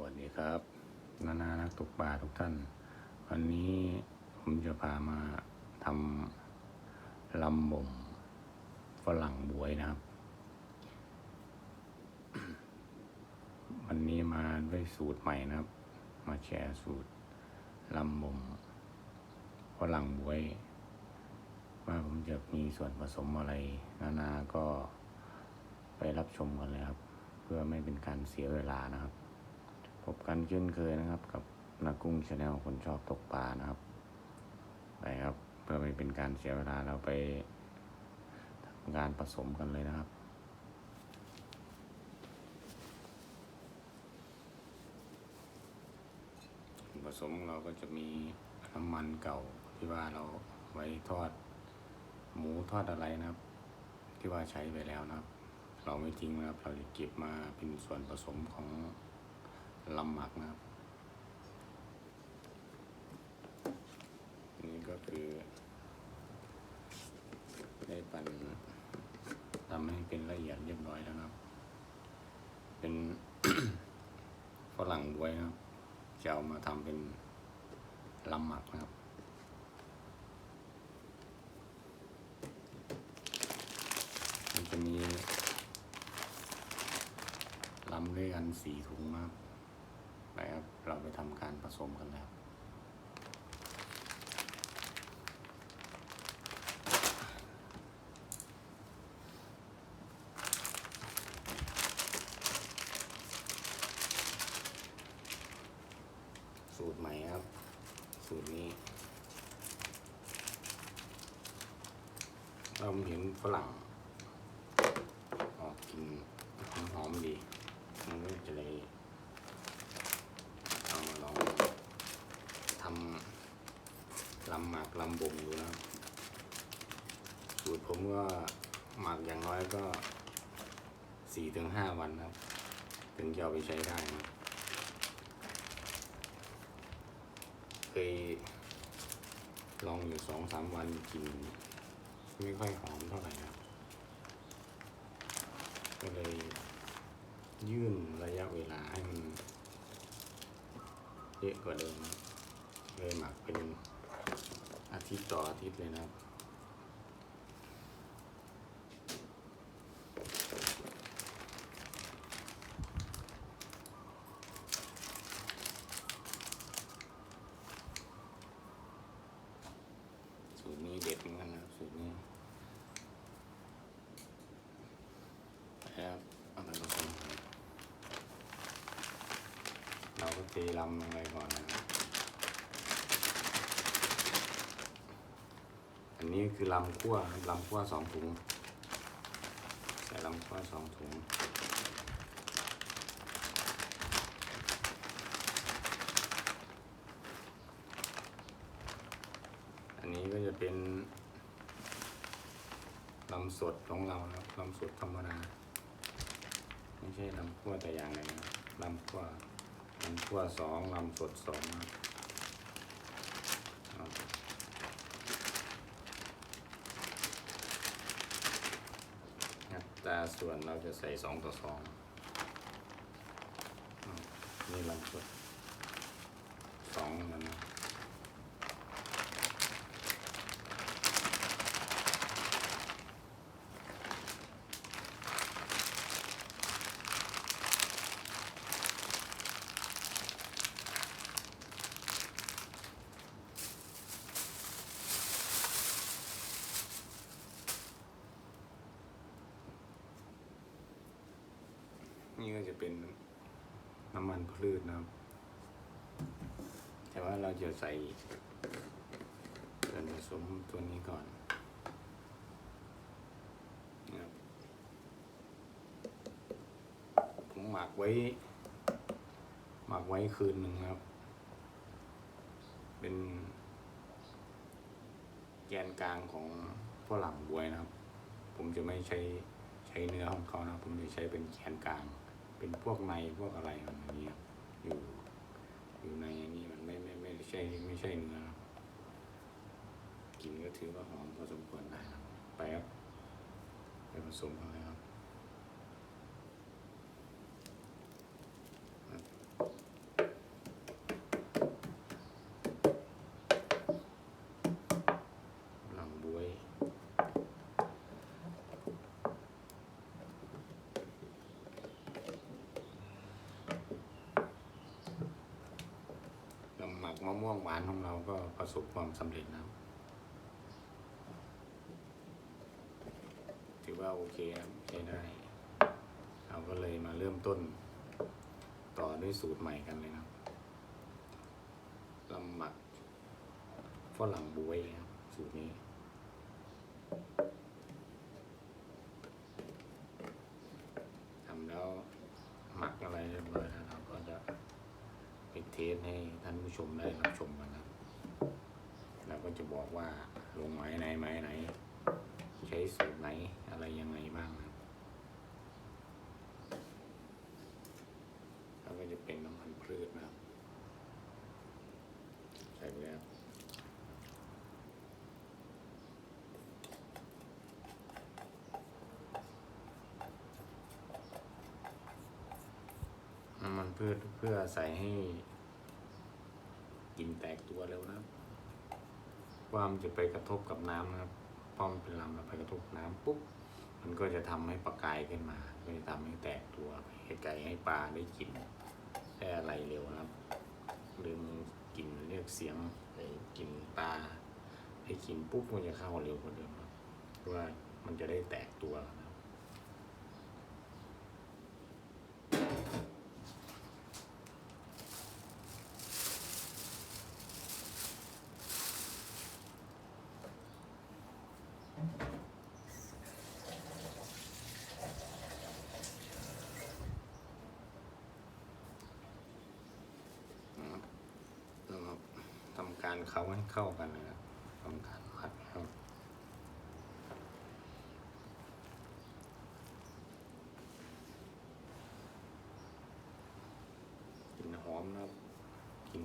วัสดีครับ นานานักตกปลาทุกท่าน วันนี้ผมจะพามาทำลำบ่มฝรั่งบวยนะครับ วันนี้มาด้วยสูตรใหม่นะครับ มาแชร์สูตรลำบ่มฝรั่งบวย ว่าผมจะมีส่วนผสมอะไร นานาก็ไปรับชมกันเลยครับ เพื่อไม่เป็นการเสียเวลานะครับ พบกันเช่นเคยนะครับ กับนากุ้งชาแนลคนชอบตกปลานะครับ ไปครับเพื่อไม่เป็นการเสียเวลาเราไปทำการผสมกันเลยนะครับผสมเราก็จะมีน้ำมันเก่าที่ว่าเราไว้ทอดหมูทอดอะไรนะครับ ที่ว่าใช้ไปแล้วนะครับ เราไม่ทิ้งนะครับ เราจะเก็บมาเป็นส่วนผสมของ ลำหมักนะครับนี่ก็คือได้ปั่นทำให้เป็นละเอียดเรียบร้อยแล้วนะครับ เป็นฝรั่งด้วยนะครับ จะเอามาทำเป็นลำหมักนะครับมันจะมีลำด้วยกันสี่ถุงนะครับไปครับ เราไปทำการผสมกันแล้วสูตรใหม่ครับ สูตรนี้เราเห็นฝรั่ง ออกกลินหอมๆดี มันก็จะเลยเอามาลองทำหมักลำบ่มดูนะครับสูตรผมก็หมักอย่างน้อยก็สี่ถึงห้าวันครับ ถึงจะเอาไปใช้ได้นะครับเคยลองอยู่สองสามวันกิน ไม่ค่อยหอมเท่าไหร่นะครับก็เลยยื่นระยะเวลาให้มันเยอะกว่าเดิมเลยหมักเป็น อาทิตย์ต่ออาทิตย์เลยนะครับ สูตรนี้เด็ดเหมือนกันนะครับสูตรนี้นะครับเอาไปผสมเราก็เทลำลงไปก่อน นี้คือลำขั้วลำขั้วสองถุง ใส่ลำขั้วสองถุง อันนี้ก็จะเป็นลำสดของเราครับลำสดธรรมดาไม่ใช่ลำขั้วแต่อย่างใดนะครับลำขั้วลำขั้วสองลำสดสองครับอั ตาส่วนเราจะใส่สองต่อสองนี่ลำสุดสองแล้วนะ นี่ก็จะเป็นน้ำมันพืชนะครับ แต่ว่าเราจะใส่ส่วนผสมตัวนี้ก่อนนะครับผมหมักไว้ หมักไว้คืนหนึ่งครับ เป็นแกนกลางของฝรั่งบวยนะครับ ผมจะไม่ใช้ใช้เนื้อของเขานะ ผมจะใช้เป็นแกนกลาง เป็นพวกในพวกอะไรอย่างนี้อยู่อยู่ในอันนี้มันไม่ไม่ไม่ใช่ไม่ใช่เนื้อกลินก็ถือว่าหอมพอสมควรได้ไปครับไปผสมกันเลยครับ มะม่วงหวานของเราก็ประสบความสำเร็จนะครับถือว่าโอเคครับใช้ได้ เราก็เลยมาเริ่มต้น ต่อด้วยสูตรใหม่กันเลยนะครับลำหมักฝรั่งบวยครับสูตรนี้ ทำแล้วหมักอะไรเรียบร้อยแล้วเราก็จะไปเทสให้ท่านผู้ชมได้รับชมกันนะครับเราก็จะบอกว่าลงไม้ไหนไม้ไหน ใช้สูตรไหนอะไรยังไงบ้างนะครับแล้วก็จะเป็นน้ำมันพืชนะครับใส่ไปแล้วน้ำมันพืชเพื่อใส่ให้ แตกตัวเร็วนะครับว่ามันจะไปกระทบกับน้ำนะครับพอมันเป็นลำแล้วไปกระทบน้ำปุ๊บมันก็จะทำให้ประกายขึ้นมาก็จะทำให้แตกตัวให้ไก่ให้ปลาได้กินได้อะไรเร็วนะครับลืมกินเรียกเสียงไอ้กินปลาให้กินปุ๊บมันจะเข้าเร็วกว่าเดิมครับเพราะว่ามันจะได้แตกตัวนะครับ นะครับแล้วก็ทำกานเขาให้เข้ากันนะครับทำการมัดครับกลิ่นหอมนะครับกลิ่น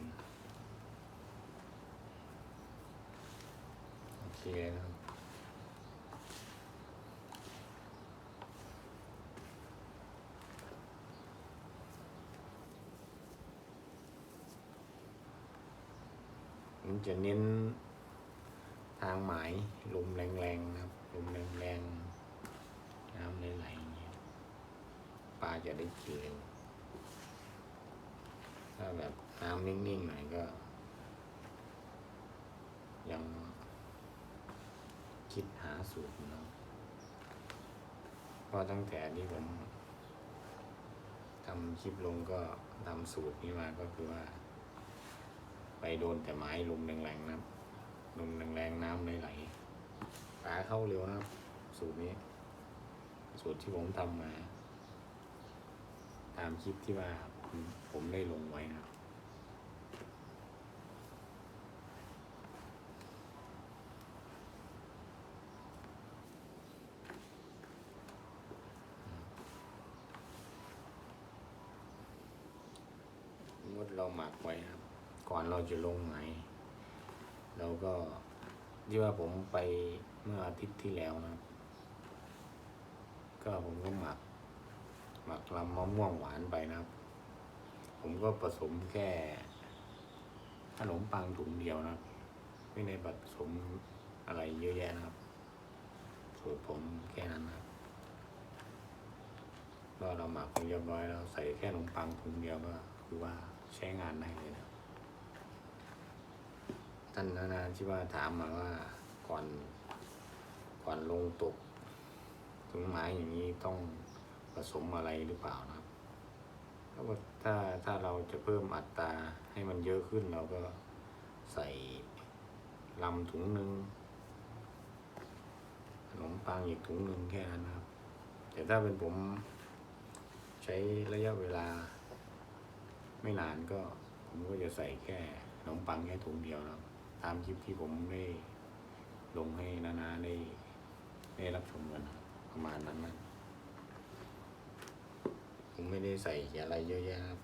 โอเคนะครับ จะเน้นทางหมายลมแรงๆนะครับลมแรงๆน้ำไหลๆอย่างเงี้ยปลาจะได้กินเร็วถ้าแบบน้ำนิ่งๆหน่อยก็ ยังคิดหาสูตรเนาะเพราะตั้งแต่ที่ผมทำคลิปลงก็ทำสูตรนี้มาก็คือว่า ไปโดนแต่ไม้ลมแรงๆนะลมแรงๆน้ำไหลๆปลาเข้าเร็วนะครับ สูตรนี้ สูตรที่ผมทำมา ตามคลิปที่ว่าผมได้ลงไว้นะครับสมมติเราหมักไว้ครับ ก่อนเราจะลงไหมเราก็ที่ว่าผมไปเมื่ออาทิตย์ที่แล้วนะก็ผมก็หมัก หมักลำมะม่วงหวานไปนะครับ ผมก็ผสมแค่ขนมปังถุงเดียวนะไม่ได้ผสมอะไรเยอะแยะนะครับสูตรผมแค่นั้นนะครับก็เราหมักเรียบร้อยแล้วใส่แค่ขนมปังถุงเดียวก็คือว่าใช้งานได้เลยนะ ท่านนานาที่ว่าถามมาว่าก่อนก่อนลงตกถึงไม้อย่างนี้ต้องผสมอะไรหรือเปล่านะครับแล้วถ้าถ้าเราจะเพิ่มอัตราให้มันเยอะขึ้นเราก็ใส่ลำถุงหนึ่งขนมปังอีกถุงหนึ่งแค่นั้นนะครับ แต่ถ้าเป็นผมใช้ระยะเวลา ไม่นานก็ผมก็จะใส่แค่ขนมปังแค่ถุงเดียวนะครับ ตามคลิปที่ผมได้ลงให้นานาได้ได้รับชมกันนประมาณนั้นนะผมไม่ได้ใส่อะไรเยอะแยะครับ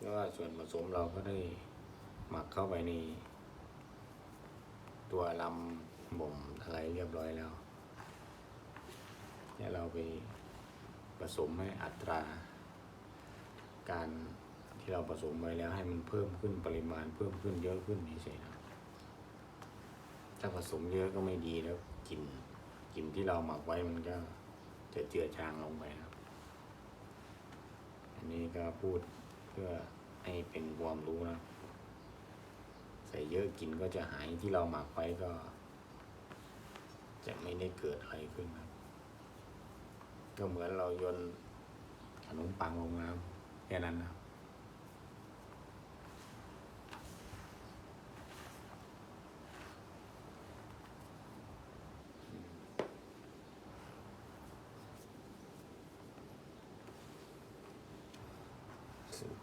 แล้วก็ส่วนผสมเราก็ได้หมักเข้าไปในตัวลำบ่มอะไรเรียบร้อยแล้วเนี่ยเราไป ผสมให้อัตรา การที่เราผสมไว้แล้วให้มันเพิ่มขึ้นปริมาณเพิ่มขึ้นเยอะขึ้นเฉยๆนะครับถ้าผสมเยอะก็ไม่ดีแล้วกลิ่นกลิ่นที่เราหมักไว้มันก็จะเจือจางลงไปนะครับ อันนี้ก็พูดเพื่อให้เป็นความรู้นะ ใส่เยอะกินก็จะหายที่เราหมักไว้ก็ จะไม่ได้เกิดอะไรขึ้นครับ ก็เหมือนเราโยนขนมปังลงน้ำแค่นั้นนะครับสูตร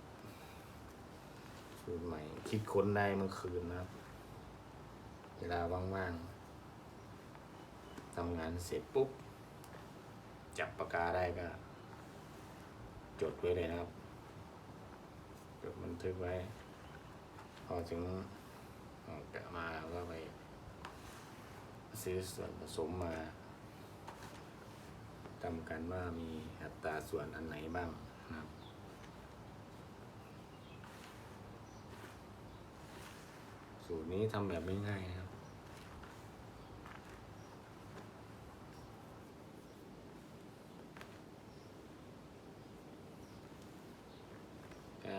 สูตรใหม่ คิดค้นได้เมื่อคืนนะครับ เวลาว่างๆทำงานเสร็จปุ๊บ จับปากกาได้ก็ จดไว้เลยนะครับ จดบันทึกไว้ พอถึงออกกมาเราก็ไป ซื้อส่วนผสมมาทำกันว่ามีอัตราส่วนอันไหนบ้างนะครับสูตรนี้ทำแบบไม่ง่ายนะครับ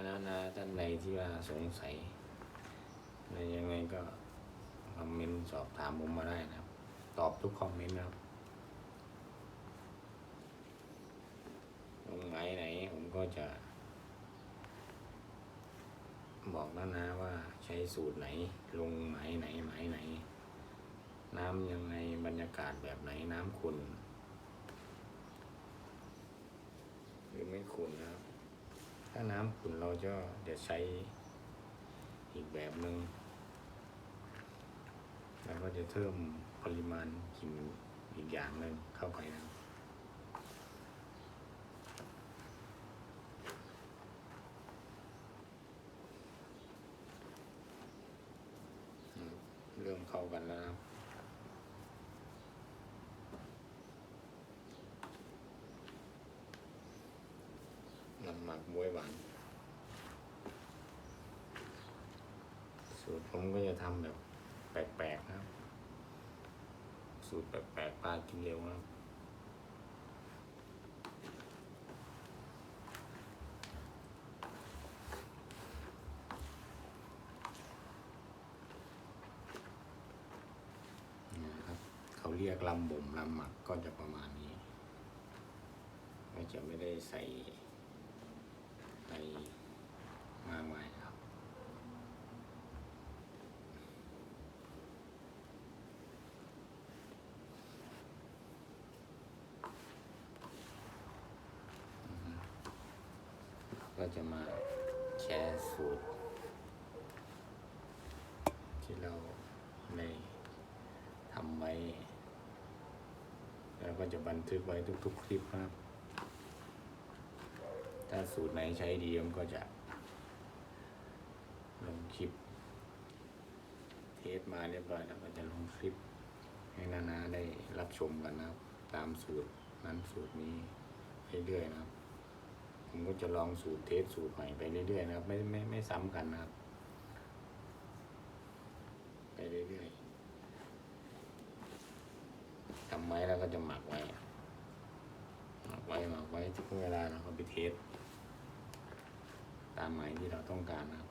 ก็แล้วนะท่านใดที่ว่าสงสัยอะไรยังไงก็คอมเมนต์สอบถามผมมาได้นะครับ ตอบทุกคอมเมนต์นะครับตรงไหนไหนผมก็จะ บอกแล้วนะว่าใช้สูตรไหน ลงไหมไหนไหมไหน น้ำยังไงบรรยากาศแบบไหนน้ำขุ่นหรือไม่ขุ่นนะครับ ถ้าน้ำขุ่นเราจะจะใช้อีกแบบหนึ่งแล้วก็จะเพิ่มปริมาณกินอีกอย่างหนึ่งเข้าไปนะครับ อืมเริ่มเข้ากันแล้วนะครับ น้ำหมัก บวยหวานสูตรผมก็จะทำแบบแปลกๆนะครับ สูตรแปลกๆปลากินเร็วนะครับเขาเรียกลำบ่มลำหมักก็จะประมาณนี้ ก็จะไม่ได้ใส่อะไรมากมายนะครับ ก็จะมาแชร์สูตร ที่เราในทำไว้ แล้วก็จะบันทึกไว้ทุกๆคลิปนะครับ ถ้าสูตรไหนใช้ดีมันก็จะลงคลิป เทสมาเรียบร้อยแล้วก็จะลงคลิป ให้นานาได้รับชมกันนะครับ ตามสูตรนั้นสูตรนี้เรื่อยๆนะครับ ผมก็จะลองสูตรเทสสูตรใหม่ไปเรื่อยๆนะครับ ไม่ไม่ไม่ซ้ำกันนะครับ ไปเรื่อยๆทำไว้แล้วก็จะหมักไว้หมักไว้หมักไว้ถึงเวลาเราก็ไปเทสตามหมายที่เราต้องการนะครับ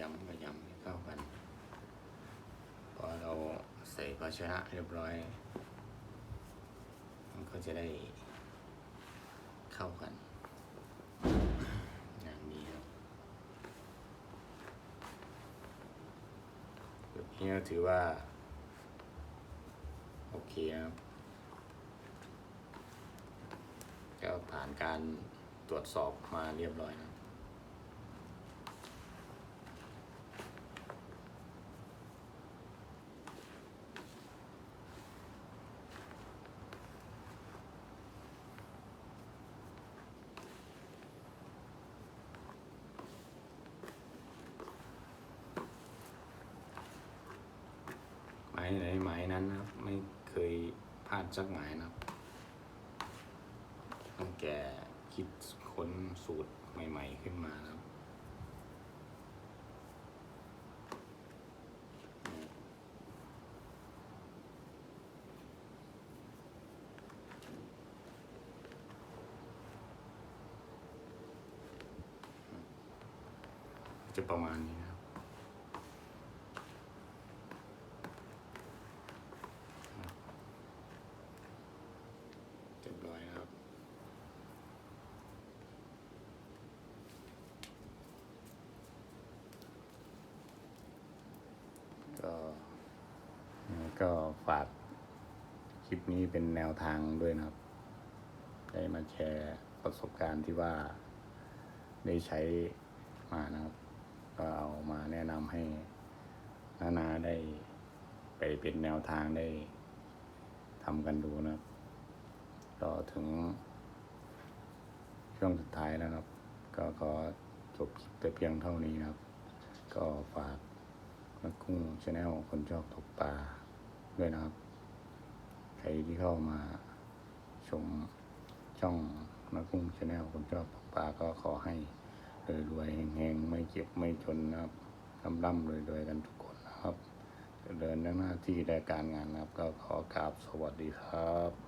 ยำก็ยำให้เข้ากัน พอเรา ใส่ภาชนะเรียบร้อย มันก็จะได้เข้ากันอย่างนี้ครับแบบนี้ถือว่า โอเคครับก็ผ่านการตรวจสอบมาเรียบร้อยนะายไหนหมายนั้นนะครับ ไม่เคยพลาดสักหมายนะครับตั้งแกคิดค้นสูตรใหม่ ๆ ขึ้นมานะครับจะประมาณนี้นะครับ เรียบร้อยนะครับ ก็ก็ฝากค ลิปนี้เป็นแนวทางด้วยนะครับ ได้มาแชร์ประสบการณ์ที่ว่าได้ใช้มานะครับ ก็เอามาแนะนำให้นานาได้ไปเป็นแนวทางได้ทำกันดูนะครับก็ถึงช่วงสุดท้ายแล้วนะครับ ก็ขอจบแต่เพียงเท่านี้นะครับ ก็ฝากนักกุ้งชาแนลคนชอบตกปลาด้วยนะครับ ใครที่เข้ามาชมช่องนักกุ้งชาแนลคนชอบตกปลาก็ขอให้รวยๆแห่งๆ ไม่เจ็บไม่จนนะครับร่ำๆรวยๆกันทุกคนนะครับเจริญในหน้าที่และการงานนะครับ ก็ขอกราบสวัสดีครับ